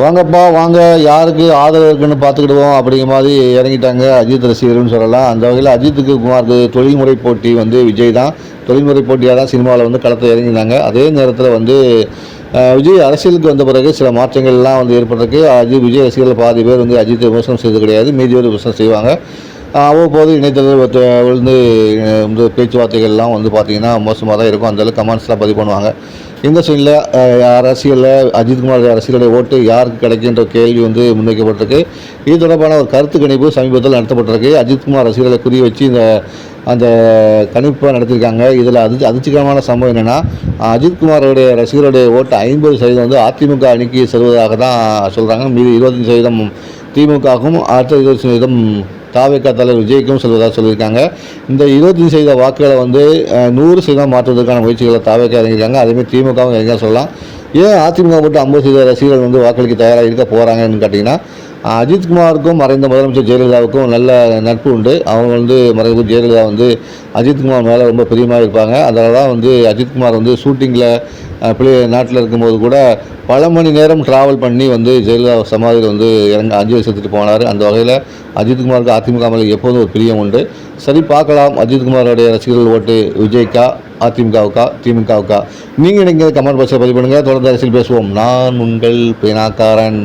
வாங்கப்பா வாங்க. யாருக்கு ஆதரவு இருக்குன்னு பார்த்துக்கிடுவோம் அப்படிங்கிற மாதிரி இறங்கிட்டாங்க அஜித் ரசிகர்னு சொல்லலாம். அந்த வகையில் அஜித்துக்கு குமாருக்கு தொழில்முறை போட்டி வந்து விஜய் தான். தொழில்முறை போட்டியாக தான் சினிமாவில் வந்து களத்தில் இறங்கினாங்க அதே நேரத்தில் வந்து விஜய் அரசியலுக்கு வந்த பிறகு சில மாற்றங்கள்லாம் வந்து ஏற்பட்டிருக்கு. அஜித் விஜய் ரசிகர்கள் பாதி பேர் வந்து அஜித்தை விமர்சனம் செய்தது கிடையாது. மீதி பேர் விமர்சனம் செய்வாங்க. அவ்வப்போது இணையதளத்தில் விழுந்து வந்து பேச்சுவார்த்தைகள்லாம் வந்து பார்த்திங்கன்னா மோசமாக தான் இருக்கும். அந்தளவுக்கு கமெண்ட்ஸ்லாம் பதிவு பண்ணுவாங்க. இந்த சைடில் அரசியலில் அஜித்குமார் அரசியலுடைய ஓட்டு யாருக்கு கிடைக்கின்ற கேள்வி வந்து முன்வைக்கப்பட்டிருக்கு. இது தொடர்பான ஒரு கருத்து கணிப்பு சமீபத்தில் நடத்தப்பட்டிருக்கு. அஜித்குமார் ரசிகர்களை குறி வச்சு இந்த அந்த கணிப்பை நடத்தியிருக்காங்க. இதில் அதிர்ச்சி அதிர்ச்சிகரமான சம்பவம் என்னென்னா அஜித்குமாரோடைய ரசிகருடைய ஓட்டு ஐம்பது சதவீதம் வந்து அதிமுக அணிக்கு செல்வதாக தான் சொல்கிறாங்க மீது இருபத்தஞ்சு சதவீதம் திமுகவும் அடுத்த இருபது சதவீதம் தாவேக்கா தலைவர் விஜய்க்கும் செல்வதாக சொல்லியிருக்காங்க. இந்த இருபத்தஞ்சு சதவீத வாக்குகளை வந்து நூறு சதவீதம் மாற்றுவதற்கான முயற்சிகளை தாவேக்கா இறங்கியிருக்காங்க. அதேமாதிரி திமுகவும் இறங்க சொல்லலாம். ஏன் அதிமுக மட்டும் ஐம்பது சதவீத ரசிகர்கள் வந்து வாக்களிக்க தயாராக இருக்க போகிறாங்கன்னு கேட்டிங்கன்னா அஜித்குமாருக்கும் மறைந்த முதலமைச்சர் ஜெயலலிதாவுக்கும் நல்ல நட்பு உண்டு. அவங்க வந்து மறைந்த ஜெயலலிதா வந்து அஜித்குமார் மேலே ரொம்ப பிரியமாக இருப்பாங்க. அதனால தான் வந்து அஜித்குமார் வந்து ஷூட்டிங்கில் பிள்ளை நாட்டில் இருக்கும்போது கூட பல மணி நேரம் ட்ராவல் பண்ணி வந்து ஜெயலலிதா சமாதியில் வந்து இறங்க அஞ்சலி செலுத்திட்டு போனார். அந்த வகையில் அஜித்குமாருக்கு அதிமுக மேலே எப்போதும் ஒரு பிரியம் உண்டு. சரி பார்க்கலாம். அஜித்குமாரோடைய ரசிகர்கள் ஓட்டு விஜய்க்கா அதிமுகவுக்கா திமுகவுக்கா? நீங்கள் நீங்கள் கமெண்ட் பாக்ஸில் பதிவு பண்ணுங்கள் தொடர்ந்து அரசியல் பேசுவோம். நான் உங்கள் பேனாக்காரன்.